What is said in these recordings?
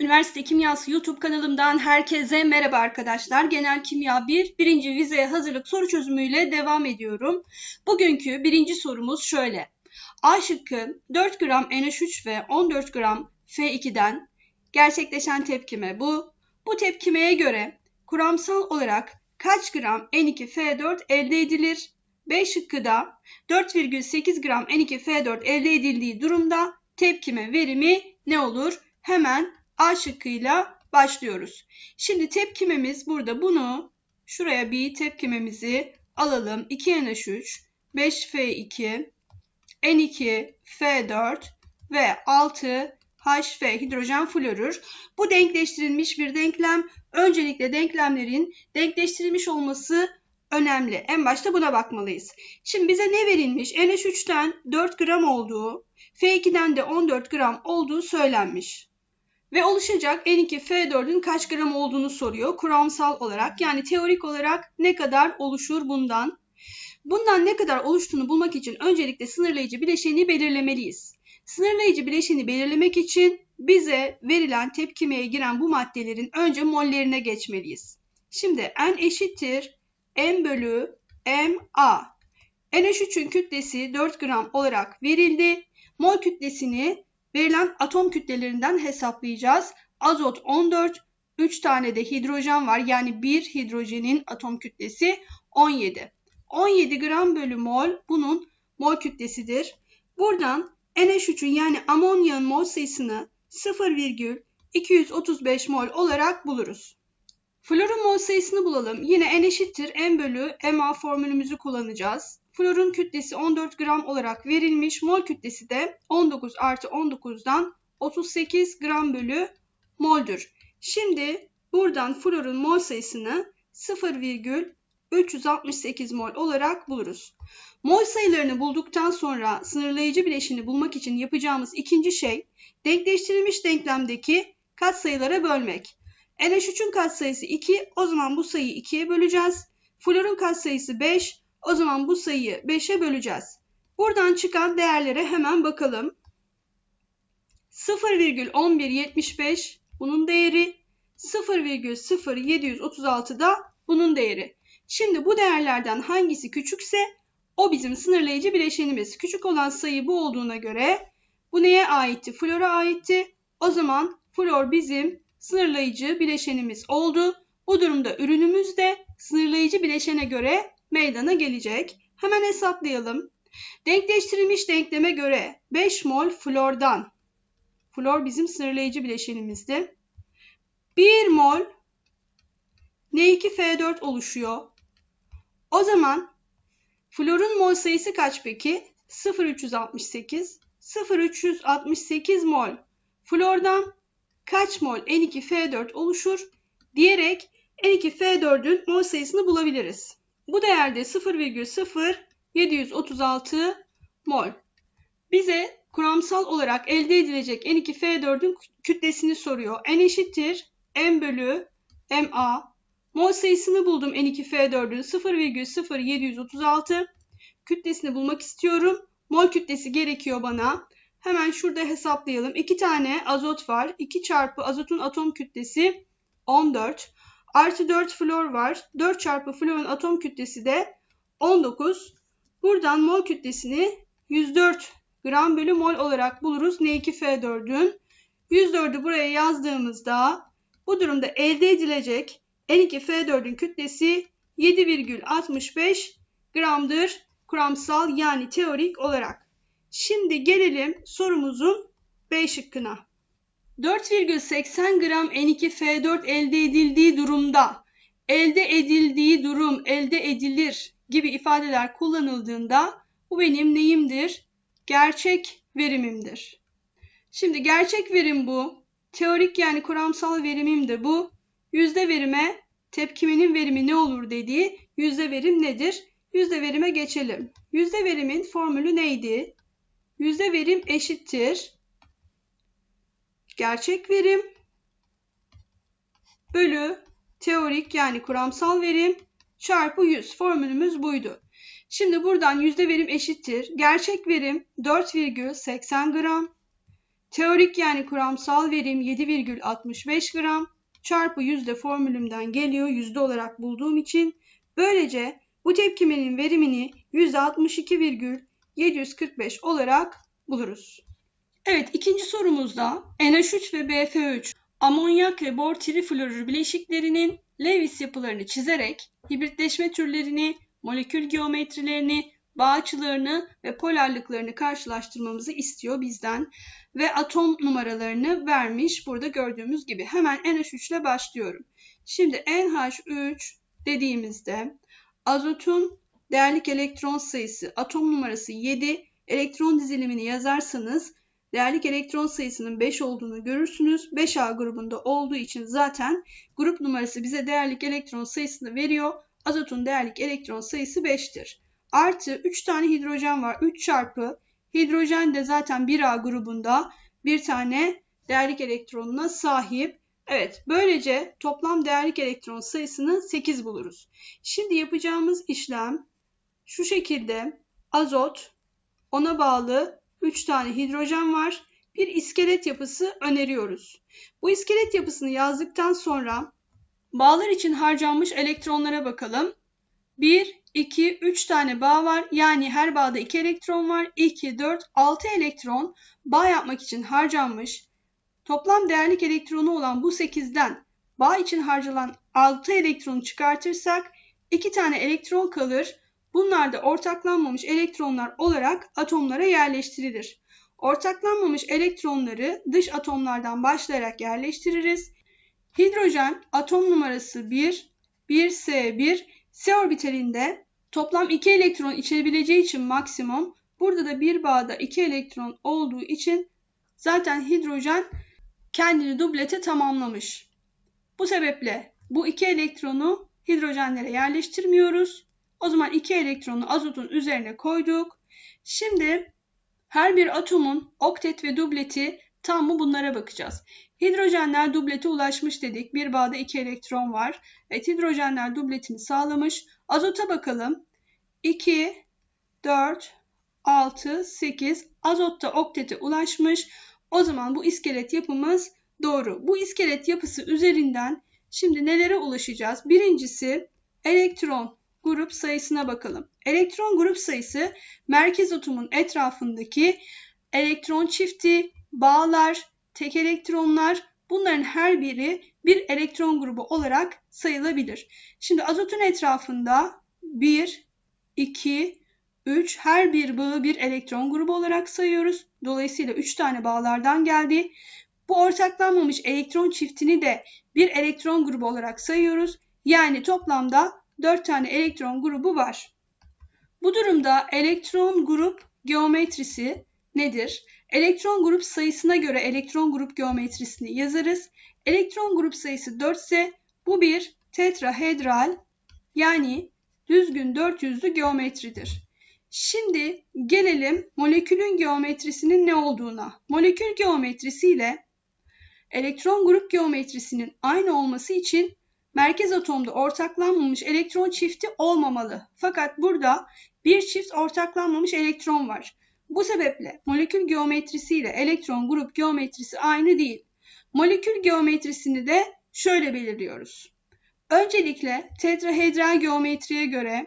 Üniversite Kimyası YouTube kanalımdan herkese merhaba arkadaşlar. Genel Kimya 1, birinci vizeye hazırlık soru çözümüyle devam ediyorum. Bugünkü birinci sorumuz şöyle. A şıkkı 4 gram NH3 ve 14 gram F2'den gerçekleşen tepkime bu. Bu tepkimeye göre kuramsal olarak kaç gram N2F4 elde edilir? B şıkkı da 4,8 gram N2F4 elde edildiği durumda tepkime verimi ne olur? Hemen A şıkkıyla başlıyoruz. Şimdi tepkimemiz burada bunu şuraya bir tepkimemizi alalım. 2NH3, 5F2, N2, F4 ve 6 HF hidrojen florür. Bu denkleştirilmiş bir denklem. Öncelikle denklemlerin denkleştirilmiş olması önemli. En başta buna bakmalıyız. Şimdi bize ne verilmiş? NH3'ten 4 gram olduğu, F2'den de 14 gram olduğu söylenmiş. Ve oluşacak N2F4'ün kaç gram olduğunu soruyor kuramsal olarak. Yani teorik olarak ne kadar oluşur bundan. Bundan ne kadar oluştuğunu bulmak için öncelikle sınırlayıcı bileşeni belirlemeliyiz. Sınırlayıcı bileşeni belirlemek için bize verilen tepkimeye giren bu maddelerin önce mollerine geçmeliyiz. Şimdi N eşittir M bölü MA. NH3'ün kütlesi 4 gram olarak verildi. Mol kütlesini verilen atom kütlelerinden hesaplayacağız. Azot 14, 3 tane de hidrojen var. Yani bir hidrojenin atom kütlesi 17. 17 gram bölü mol bunun mol kütlesidir. Buradan NH3'ün yani amonyanın mol sayısını 0,235 mol olarak buluruz. Florun mol sayısını bulalım. Yine N eşittir M bölü MA formülümüzü kullanacağız. Florun kütlesi 14 gram olarak verilmiş. Mol kütlesi de 19 artı 19'dan 38 gram bölü moldür. Şimdi buradan florun mol sayısını 0,368 mol olarak buluruz. Mol sayılarını bulduktan sonra sınırlayıcı bileşini bulmak için yapacağımız ikinci şey denkleştirilmiş denklemdeki katsayılara bölmek. NH3'ün katsayısı 2, o zaman bu sayıyı 2'ye böleceğiz. Florun katsayısı 5, o zaman bu sayıyı 5'e böleceğiz. Buradan çıkan değerlere hemen bakalım. 0,1175 bunun değeri, 0,0736 da bunun değeri. Şimdi bu değerlerden hangisi küçükse o bizim sınırlayıcı bileşenimiz. Küçük olan sayı bu olduğuna göre bu neye aitti? Flora aitti. O zaman flor bizim sınırlayıcı bileşenimiz oldu. Bu durumda ürünümüz de sınırlayıcı bileşene göre meydana gelecek. Hemen hesaplayalım. Denkleştirilmiş denkleme göre 5 mol flordan, flor bizim sınırlayıcı bileşenimizdi. 1 mol N2F4 oluşuyor. O zaman florun mol sayısı kaç peki? 0,368. 0,368 mol flordan kaç mol N2F4 oluşur diyerek N2F4'ün mol sayısını bulabiliriz. Bu değerde 0,0736 mol. Bize kuramsal olarak elde edilecek N2F4'ün kütlesini soruyor. N eşittir M bölü MA. Mol sayısını buldum N2F4'ün 0,0736. Kütlesini bulmak istiyorum. Mol kütlesi gerekiyor bana. Hemen şurada hesaplayalım. 2 tane azot var. 2 çarpı azotun atom kütlesi 14. Artı 4 flor var. 4 çarpı florun atom kütlesi de 19. Buradan mol kütlesini 104 gram bölü mol olarak buluruz. N2F4'ün. 104'ü buraya yazdığımızda bu durumda elde edilecek N2F4'ün kütlesi 7,65 gramdır kuramsal yani teorik olarak. Şimdi gelelim sorumuzun B şıkkına. 4,80 gram N2F4 elde edildiği durumda elde edildiği durum, elde edilir gibi ifadeler kullanıldığında bu benim neyimdir? Gerçek verimimdir. Şimdi gerçek verim bu. Teorik yani kuramsal verimim de bu. Yüzde verime tepkimenin verimi ne olur dediği yüzde verim nedir? Yüzde verime geçelim. Yüzde verimin formülü neydi? Yüzde verim eşittir. Gerçek verim bölü teorik yani kuramsal verim çarpı 100. Formülümüz buydu. Şimdi buradan yüzde verim eşittir. Gerçek verim 4,80 gram. Teorik yani kuramsal verim 7,65 gram çarpı yüzde formülümden geliyor yüzde olarak bulduğum için. Böylece bu tepkimenin verimini %62,745 olarak buluruz. Evet ikinci sorumuzda NH3 ve BF3 amonyak ve bor trifluorür bileşiklerinin Lewis yapılarını çizerek hibritleşme türlerini, molekül geometrilerini, bağ açılarını ve polarlıklarını karşılaştırmamızı istiyor bizden ve atom numaralarını vermiş burada gördüğümüz gibi. Hemen NH3 ile başlıyorum. Şimdi NH3 dediğimizde azotun değerlik elektron sayısı atom numarası 7 elektron dizilimini yazarsanız değerlik elektron sayısının 5 olduğunu görürsünüz. 5A grubunda olduğu için zaten grup numarası bize değerlik elektron sayısını veriyor. Azotun değerlik elektron sayısı 5'tir. Artı 3 tane hidrojen var. 3 çarpı hidrojen de zaten 1A grubunda bir tane değerlik elektronuna sahip. Evet, böylece toplam değerlik elektron sayısını 8 buluruz. Şimdi yapacağımız işlem şu şekilde azot, ona bağlı 3 tane hidrojen var. Bir iskelet yapısı öneriyoruz. Bu iskelet yapısını yazdıktan sonra bağlar için harcanmış elektronlara bakalım. 1, 2, 3 tane bağ var. Yani her bağda 2 elektron var. 2, 4, 6 elektron bağ yapmak için harcanmış. Toplam değerlik elektronu olan bu 8'den bağ için harcanan 6 elektronu çıkartırsak 2 tane elektron kalır. Bunlar da ortaklanmamış elektronlar olarak atomlara yerleştirilir. Ortaklanmamış elektronları dış atomlardan başlayarak yerleştiririz. Hidrojen atom numarası 1, 1S1, S orbitalinde toplam 2 elektron içerebileceği için maksimum, burada da bir bağda 2 elektron olduğu için zaten hidrojen kendini dublete tamamlamış. Bu sebeple bu 2 elektronu hidrojenlere yerleştirmiyoruz. O zaman 2 elektronu azotun üzerine koyduk. Şimdi her bir atomun oktet ve dubleti tam mı bunlara bakacağız. Hidrojenler dublete ulaşmış dedik. Bir bağda 2 elektron var. Evet hidrojenler dubletini sağlamış. Azota bakalım. 2, 4, 6, 8. Azotta oktete ulaşmış. O zaman bu iskelet yapımız doğru. Bu iskelet yapısı üzerinden şimdi nelere ulaşacağız? Birincisi elektron grup sayısına bakalım. Elektron grup sayısı merkez atomun etrafındaki elektron çifti, bağlar, tek elektronlar bunların her biri bir elektron grubu olarak sayılabilir. Şimdi azotun etrafında 1, 2, 3 her bir bağı bir elektron grubu olarak sayıyoruz. Dolayısıyla 3 tane bağlardan geldi. Bu ortaklanmamış elektron çiftini de bir elektron grubu olarak sayıyoruz. Yani toplamda 4 tane elektron grubu var. Bu durumda elektron grup geometrisi nedir? Elektron grup sayısına göre elektron grup geometrisini yazarız. Elektron grup sayısı 4 ise bu bir tetrahedral yani düzgün 400'lü geometridir. Şimdi gelelim molekülün geometrisinin ne olduğuna. Molekül geometrisi ile elektron grup geometrisinin aynı olması için merkez atomda ortaklanmamış elektron çifti olmamalı. Fakat burada bir çift ortaklanmamış elektron var. Bu sebeple molekül geometrisi ile elektron grup geometrisi aynı değil. Molekül geometrisini de şöyle belirliyoruz. Öncelikle tetrahedral geometriye göre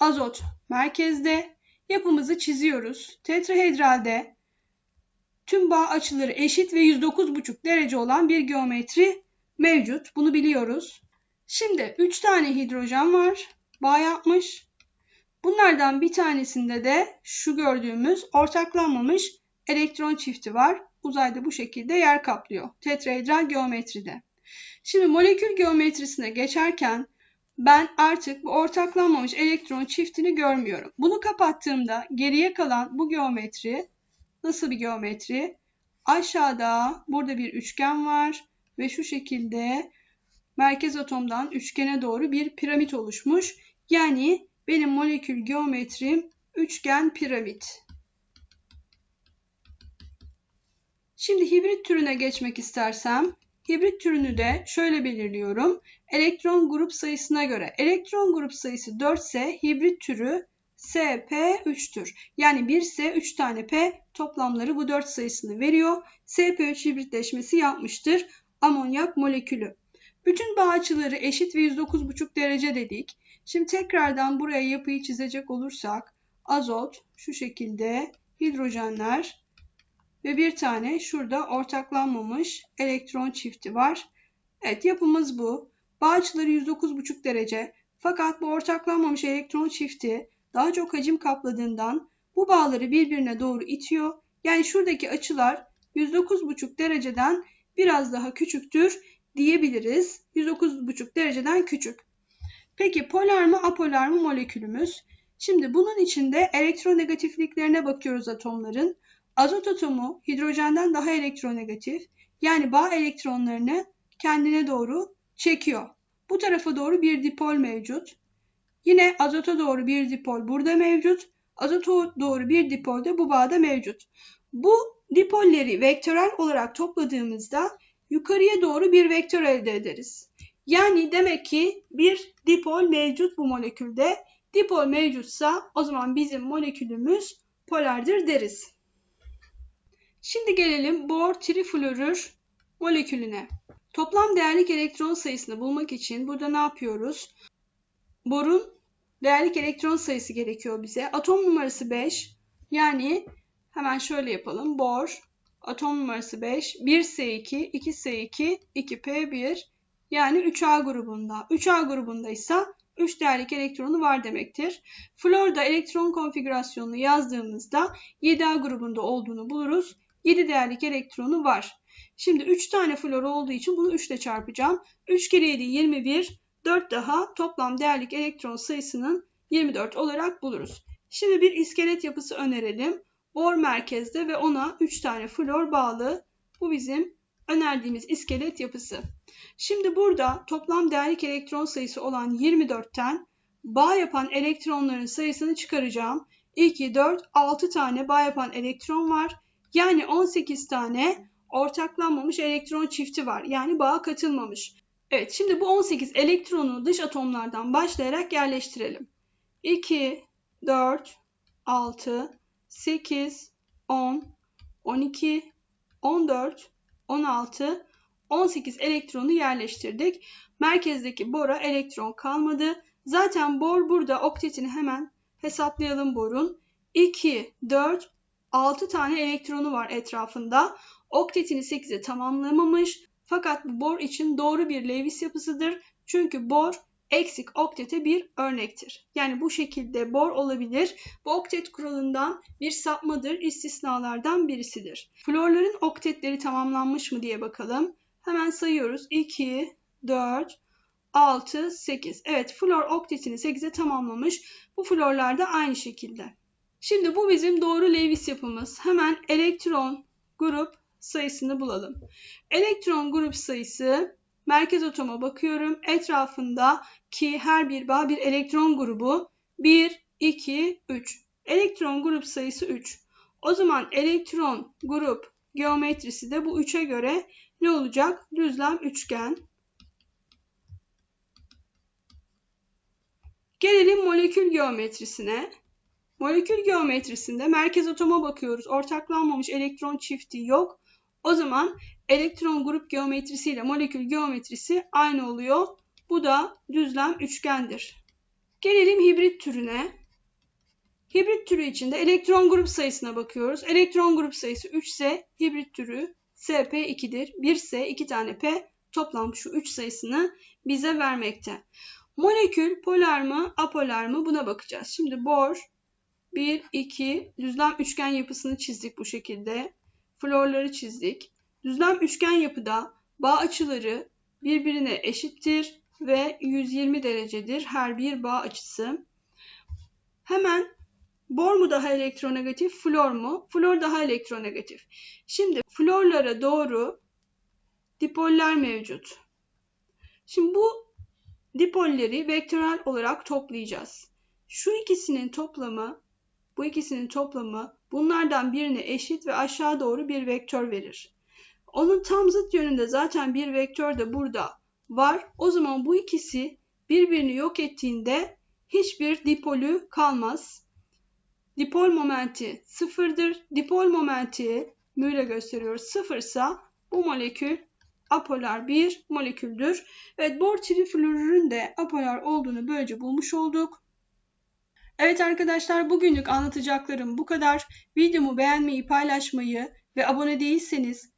azot merkezde yapımızı çiziyoruz. Tetrahedralde tüm bağ açıları eşit ve 109,5 derece olan bir geometri mevcut. Bunu biliyoruz. Şimdi 3 tane hidrojen var. Bağ yapmış. Bunlardan bir tanesinde de şu gördüğümüz ortaklanmamış elektron çifti var. Uzayda bu şekilde yer kaplıyor. Tetrahedral geometride. Şimdi molekül geometrisine geçerken ben artık bu ortaklanmamış elektron çiftini görmüyorum. Bunu kapattığımda geriye kalan bu geometri nasıl bir geometri? Aşağıda burada bir üçgen var ve şu şekilde merkez atomdan üçgene doğru bir piramit oluşmuş. Yani benim molekül geometrim üçgen piramit. Şimdi hibrit türüne geçmek istersem hibrit türünü de şöyle belirliyorum. Elektron grup sayısına göre elektron grup sayısı 4 ise hibrit türü SP 3'tür. Yani 1S 3 tane P toplamları bu 4 sayısını veriyor. SP3 hibritleşmesi yapmıştır amonyak molekülü. Bütün bağ açıları eşit ve 109,5 derece dedik. Şimdi tekrardan buraya yapıyı çizecek olursak azot şu şekilde hidrojenler ve bir tane şurada ortaklanmamış elektron çifti var. Evet yapımız bu. Bağ açıları 109,5 derece. Fakat bu ortaklanmamış elektron çifti daha çok hacim kapladığından bu bağları birbirine doğru itiyor. Yani şuradaki açılar 109,5 dereceden biraz daha küçüktür diyebiliriz. 109,5 dereceden küçük. Peki polar mı apolar mı molekülümüz? Şimdi bunun içinde elektronegatifliklerine bakıyoruz atomların. Azot atomu hidrojenden daha elektronegatif. Yani bağ elektronlarını kendine doğru çekiyor. Bu tarafa doğru bir dipol mevcut. Yine azota doğru bir dipol burada mevcut. Azota doğru bir dipol de bu bağda mevcut. Bu dipolleri vektörel olarak topladığımızda yukarıya doğru bir vektör elde ederiz. Yani demek ki bir dipol mevcut bu molekülde. Dipol mevcutsa o zaman bizim molekülümüz polardır deriz. Şimdi gelelim bor trifluorür molekülüne. Toplam değerlik elektron sayısını bulmak için burada ne yapıyoruz? Borun değerlik elektron sayısı gerekiyor bize. Atom numarası 5. Yani hemen şöyle yapalım. Bor atom numarası 5. 1S2, 2S2, 2P1 yani 3A grubunda. 3A grubunda ise 3 değerlik elektronu var demektir. Florda elektron konfigürasyonunu yazdığımızda 7A grubunda olduğunu buluruz. 7 değerlik elektronu var. Şimdi 3 tane flor olduğu için bunu 3 ile çarpacağım. 3 kere 7 21, 4 daha toplam değerlik elektron sayısının 24 olarak buluruz. Şimdi bir iskelet yapısı önerelim. Bor merkezde ve ona 3 tane flor bağlı. Bu bizim önerdiğimiz iskelet yapısı. Şimdi burada toplam değerlik elektron sayısı olan 24'ten bağ yapan elektronların sayısını çıkaracağım. 2, 4, 6 tane bağ yapan elektron var. Yani 18 tane ortaklanmamış elektron çifti var. Yani bağa katılmamış. Evet şimdi bu 18 elektronu dış atomlardan başlayarak yerleştirelim. 2, 4, 6, 8, 10, 12, 14, 16, 18 elektronu yerleştirdik. Merkezdeki bora elektron kalmadı. Zaten bor burada oktetini hemen hesaplayalım borun. 2, 4, 6 tane elektronu var etrafında. Oktetini 8'e tamamlamamış. Fakat bu bor için doğru bir Lewis yapısıdır. Çünkü bor eksik oktete bir örnektir. Yani bu şekilde bor olabilir. Bu oktet kuralından bir sapmadır, istisnalardan birisidir. Florların oktetleri tamamlanmış mı diye bakalım. Hemen sayıyoruz. 2, 4, 6, 8. Evet flor oktetini 8'e tamamlamış. Bu florlar da aynı şekilde. Şimdi bu bizim doğru Lewis yapımız. Hemen elektron grup sayısını bulalım. Elektron grup sayısı merkez atoma bakıyorum. Etrafında ki her bir bağ bir elektron grubu 1, 2, 3. Elektron grup sayısı 3. O zaman elektron grup geometrisi de bu 3'e göre ne olacak? Düzlem üçgen. Gelelim molekül geometrisine. Molekül geometrisinde merkez atoma bakıyoruz. Ortaklanmamış elektron çifti yok. O zaman elektron grup geometrisi ile molekül geometrisi aynı oluyor. Bu da düzlem üçgendir. Gelelim hibrit türüne. Hibrit türü içinde elektron grup sayısına bakıyoruz. Elektron grup sayısı 3 ise hibrit türü SP2'dir. 1 ise 2 tane P toplam şu 3 sayısını bize vermekte. Molekül polar mı apolar mı buna bakacağız. Şimdi bor 1, 2 düzlem üçgen yapısını çizdik bu şekilde. Florları çizdik. Düzlem üçgen yapıda bağ açıları birbirine eşittir ve 120 derecedir her bir bağ açısı. Hemen bor mu daha elektronegatif, flor mu? Flor daha elektronegatif. Şimdi florlara doğru dipoller mevcut. Şimdi bu dipolleri vektörel olarak toplayacağız. Şu ikisinin toplamı, bu ikisinin toplamı bunlardan birine eşit ve aşağı doğru bir vektör verir. Onun tam zıt yönünde zaten bir vektör de burada var. O zaman bu ikisi birbirini yok ettiğinde hiçbir dipolü kalmaz. dipol momenti sıfırdır. Dipol momenti müyle gösteriyoruz. Sıfırsa bu molekül apolar bir moleküldür. Evet bor trifluorürün de apolar olduğunu böylece bulmuş olduk. Evet arkadaşlar bugünlük anlatacaklarım bu kadar. Videomu beğenmeyi, paylaşmayı ve abone değilseniz